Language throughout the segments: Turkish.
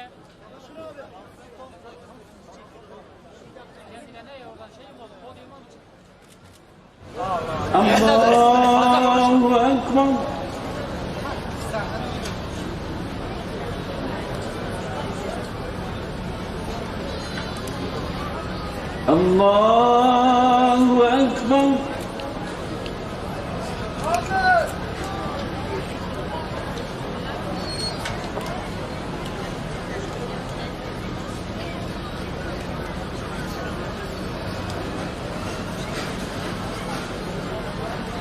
Niye? Kendine ne oradan şey mi oldu? Allahu Ekber. Allahu Ekber.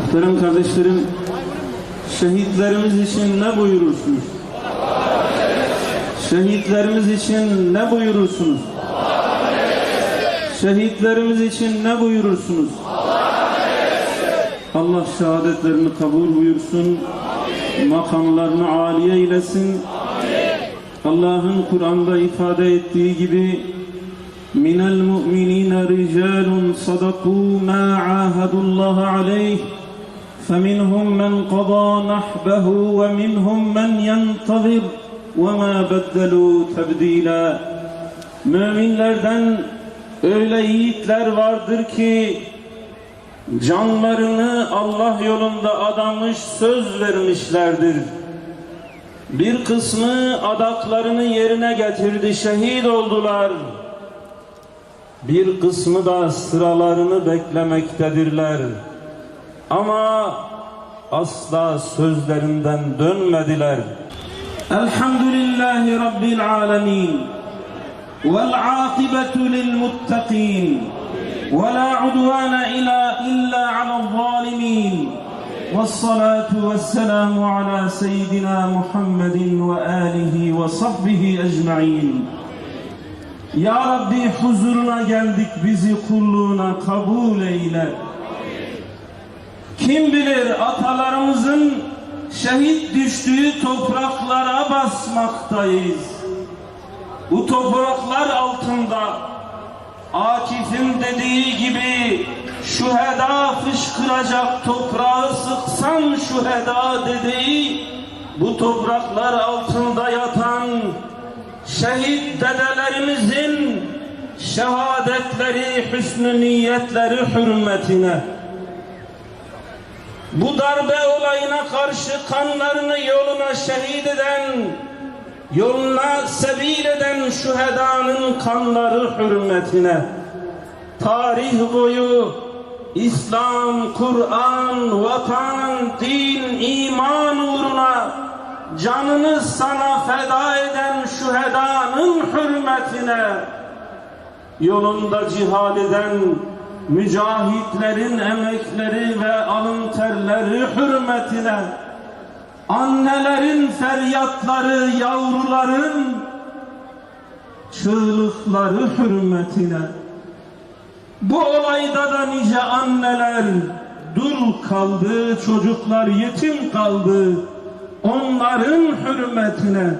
Muhterem kardeşlerim, şehitlerimiz için ne buyurursunuz? Şehitlerimiz için ne buyurursunuz? Şehitlerimiz için ne buyurursunuz? Allah şehadetlerini kabul buyursun. Makamlarını âli eylesin. Allah'ın Kur'an'da ifade ettiği gibi minel mu'minine ricalun sadaku ma ahadullaha aleyh فمنهم من قضى نحبه ومنهم من ينتظر وما بدلوا تبديلا Müminlerden öyle yiğitler vardır ki canlarını Allah yolunda adamış söz vermişlerdir. Bir kısmı adaklarını yerine getirdi, şehit oldular. Bir kısmı da sıralarını beklemektedirler. Ama asla sözlerinden dönmediler. Elhamdülillahi Rabbil alemin. Vel akibetü lil muttakin. ولا عدوان إلا إلا على الظالمين والصلاة والسلام على سيدنا محمد وآله وصحبه أجمعين Ya Rabbi huzuruna geldik bizi kulluğuna kabul eyle. Kim bilir atalarımızın şehit düştüğü topraklara basmaktayız. Bu topraklar altında Akif'in dediği gibi şüheda fışkıracak toprağı sıksan şüheda dediği bu topraklar altında yatan şehit dedelerimizin şehadetleri, hüsnü niyetleri hürmetine bu darbe olayına karşı kanlarını yoluna şehit eden yoluna sebil eden şühedanın kanları hürmetine tarih boyu İslam, Kur'an, vatan, din, iman uğruna canını sana feda eden şühedanın hürmetine yolunda cihad eden mücahitlerin emekleri ve alın terleri hürmetine annelerin feryatları, yavruların çığlıkları hürmetine bu olayda da nice anneler dul kaldı, çocuklar yetim kaldı. Onların hürmetine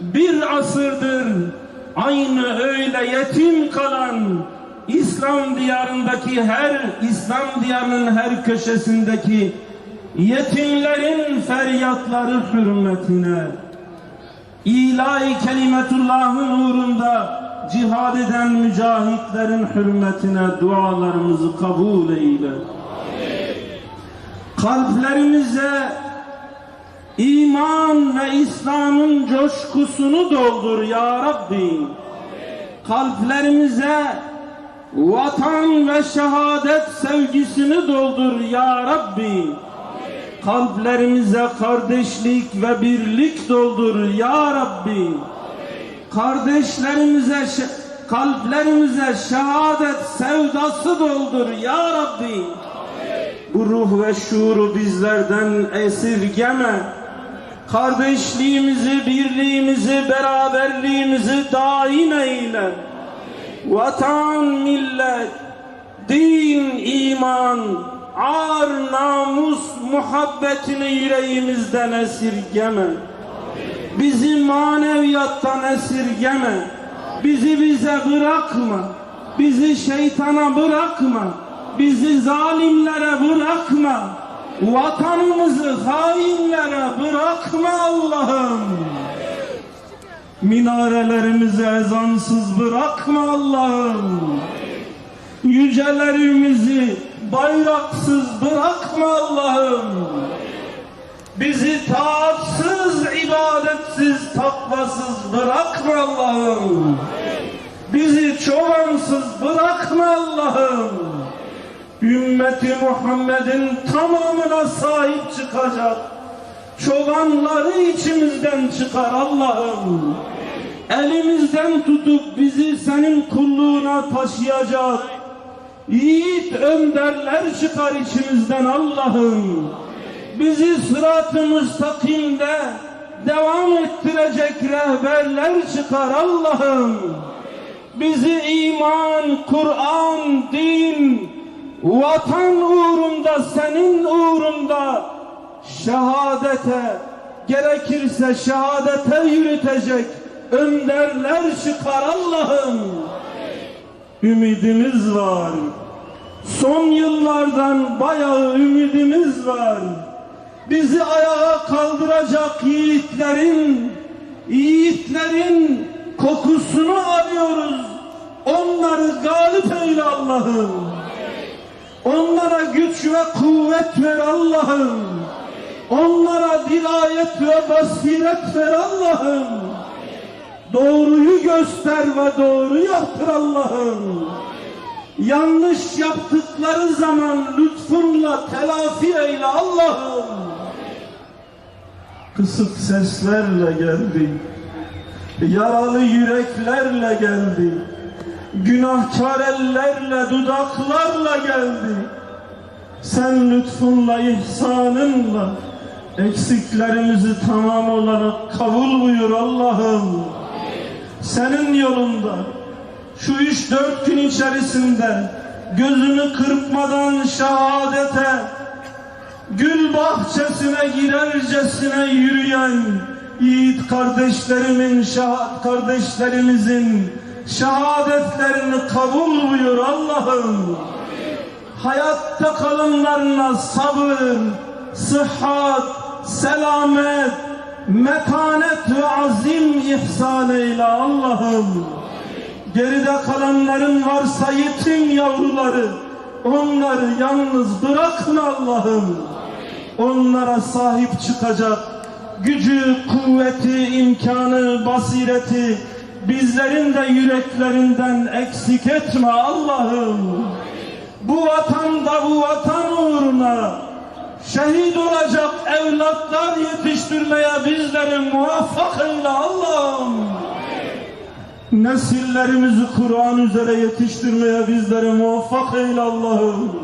bir asırdır aynı öyle yetim kalan İslam diyarındaki her İslam diyarının her köşesindeki yetimlerin feryatları hürmetine ilahi kelimetullahın uğrunda cihad eden mücahitlerin hürmetine dualarımızı kabul eyle. Kalplerimize iman ve İslam'ın coşkusunu doldur ya Rabbi. Kalplerimize vatan ve şehadet sevgisini doldur ya Rabbi. Kalplerimize kardeşlik ve birlik doldur ya Rabbi. Kardeşlerimize, kalplerimize şehadet sevdası doldur ya Rabbi. Bu ruh ve şuuru bizlerden esirgeme. Kardeşliğimizi, birliğimizi, beraberliğimizi daim eyle. Vatan, millet, din, iman, ar, namus, muhabbetini yüreğimizden esirgeme. Bizi maneviyattan esirgeme. Bizi bize bırakma. Bizi şeytana bırakma. Bizi zalimlere bırakma. Vatanımızı hainlere bırakma Allah'ım. Minarelerimizi ezansız bırakma Allah'ım. Yücelerimizi bayraksız bırakma Allah'ım. Bizi taatsız, ibadetsiz, takvasız bırakma Allah'ım. Bizi çobansız bırakma Allah'ım. Ümmeti Muhammed'in tamamına sahip çıkacak. Çobanları içimizden çıkar Allah'ım. Elimizden tutup bizi senin kulluğuna taşıyacak. Yiğit önderler çıkar içimizden Allah'ım. Bizi sırat-ı müstakimde devam ettirecek rehberler çıkar Allah'ım. Bizi iman, Kur'an, din, vatan uğrunda, senin uğrunda şehadete, gerekirse şehadete yürütecek önderler çıkar Allah'ım. Ümidimiz var. Son yıllardan bayağı ümidimiz var. Bizi ayağa kaldıracak yiğitlerin, yiğitlerin kokusunu arıyoruz. Onları galip eyle Allah'ım. Onlara güç ve kuvvet ver Allah'ım. Onlara dirayet ve basiret ver Allah'ım. Doğruyu göster ve doğru yaptır Allah'ım. Yanlış yaptıkları zaman lütfunla telafi eyle Allah'ım. Kısık seslerle geldi. Yaralı yüreklerle geldi. Günahkar ellerle, dudaklarla geldi. Sen lütfunla, ihsanınla eksiklerimizi tamam olarak kabul buyur Allah'ım. Senin yolunda şu üç dört gün içerisinde gözünü kırpmadan şehadete gül bahçesine girercesine yürüyen yiğit kardeşlerimin şehadet kardeşlerimizin şehadetlerini kabul buyur Allah'ım. Hayatta kalanlarına sabır, sıhhat, selamet, metanet ve azim ihsan eyle Allah'ım. Geride kalanların varsa yetim yavruları, onları yalnız bırakma Allah'ım. Onlara sahip çıkacak gücü, kuvveti, imkanı, basireti bizlerin de yüreklerinden eksik etme Allah'ım. Bu vatanda bu vatan uğruna şehit olacak evlatlar yetiştirmeye bizleri muvaffak eyle Allah'ım. Nesillerimizi Kur'an üzere yetiştirmeye bizleri muvaffak eyle Allah'ım.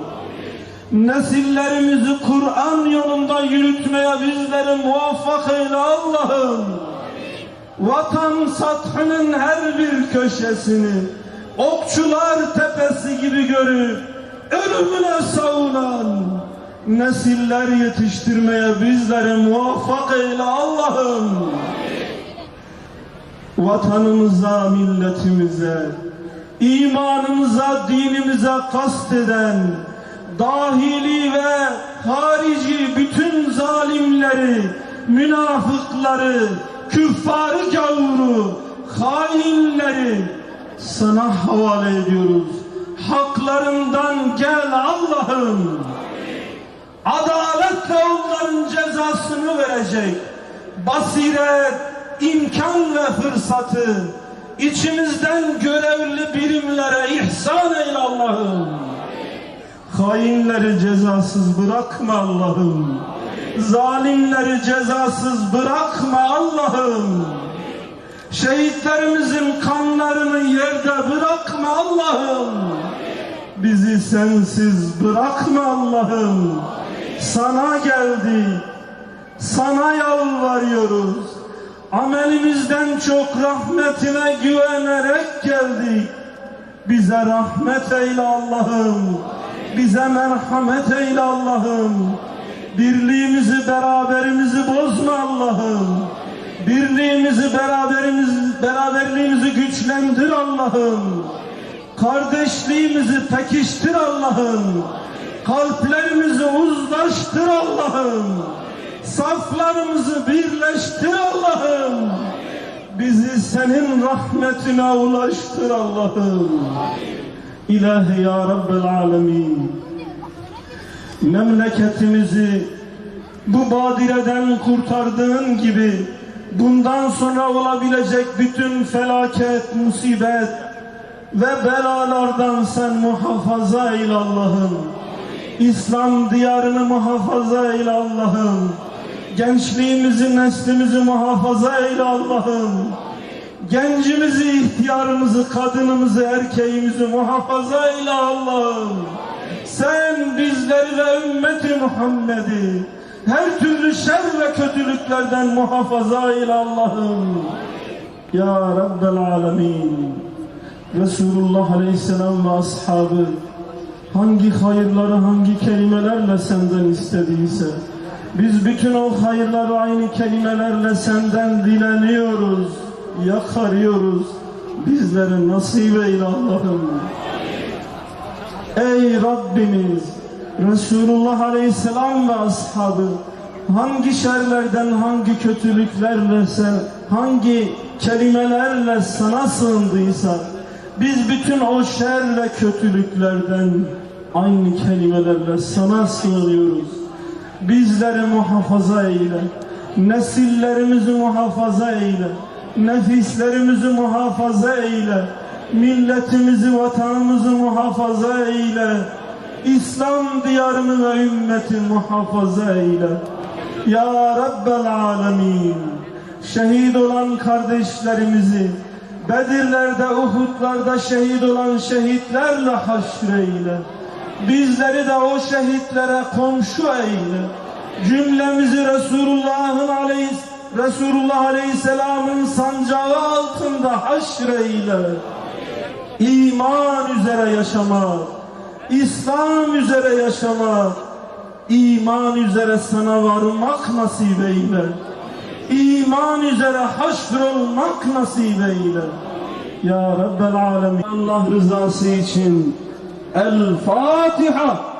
Nesillerimizi Kur'an yolunda yürütmeye bizleri muvaffak eyle Allah'ım. Vatan sathının her bir köşesini okçular tepesi gibi görüp ölümüne savunan nesiller yetiştirmeye bizleri muvaffak eyle Allah'ım vatanımıza, milletimize, imanımıza, dinimize kasteden, dahili ve harici bütün zalimleri, münafıkları, küffarı gavuru, hainleri sana havale ediyoruz. Haklarından gel Allah'ım. Adaletle onların cezasını verecek. Basiret, imkan ve fırsatı içimizden görevli birimlere ihsan eyle Allah'ım. Hainleri cezasız bırakma Allah'ım. Zalimleri cezasız bırakma Allah'ım. Şehitlerimizin kanlarını yerde bırakma Allah'ım. Bizi sensiz bırakma Allah'ım. Sana geldik. Sana yalvarıyoruz. Amelimizden çok rahmetine güvenerek geldik. Bize rahmet eyle Allah'ım. Bize merhamet eyle Allah'ım. Birliğimizi, beraberimizi bozma Allah'ım. Birliğimizi, beraberimizi, beraberliğimizi güçlendir Allah'ım. Kardeşliğimizi pekiştir Allah'ım. Kalplerimizi uzlaştır Allah'ım. Saflarımızı birleştir Allah'ım. Bizi senin rahmetine ulaştır Allah'ım. İlahi ya Rabbel Alemin. Memleketimizi bu badireden kurtardığın gibi bundan sonra olabilecek bütün felaket, musibet ve belalardan sen muhafaza eyle Allah'ım. İslam diyarını muhafaza eyle Allah'ım. Gençliğimizi, neslimizi muhafaza eyle Allah'ım. Gencimizi, ihtiyarımızı, kadınımızı, erkeğimizi muhafaza eyle Allah'ım. Sen bizleri ve ümmeti Muhammed'i her türlü şer ve kötülüklerden muhafaza eyle Allah'ım. Ya Rabbel Alemin. Resulullah Aleyhisselam ve ashabı hangi hayırları hangi kelimelerle senden istediyse biz bütün o hayırları aynı kelimelerle senden dileniyoruz, yakarıyoruz. Bizlere nasip eyle Allah'ım. Ey Rabbimiz Resulullah Aleyhisselam ve ashabı hangi şerlerden hangi kötülüklerle hangi kelimelerle sana sığındıysa biz bütün o şer ve kötülüklerden aynı kelimelerle sana sığınıyoruz. Bizleri muhafaza eyle. Nesillerimizi muhafaza eyle. Nefislerimizi muhafaza eyle. Milletimizi, vatanımızı muhafaza eyle. İslam diyarını ve ümmeti muhafaza eyle. Ya Rabbel Alemin. Şehit olan kardeşlerimizi, Bedirlerde, Uhudlarda şehit olan şehitlerle haşreyle. Bizleri de o şehitlere komşu eyle. Cümlemizi Resulullah'ın aleyhis Resulullah Aleyhisselam'ın sancağı altında haşreyle. İman üzere yaşamak, İslam üzere yaşamak, iman üzere sana varmak nasip eyle. İman üzere haşrolmak nasip eyle. Ya Rabbel Alemin. Allah rızası için الفاتحة.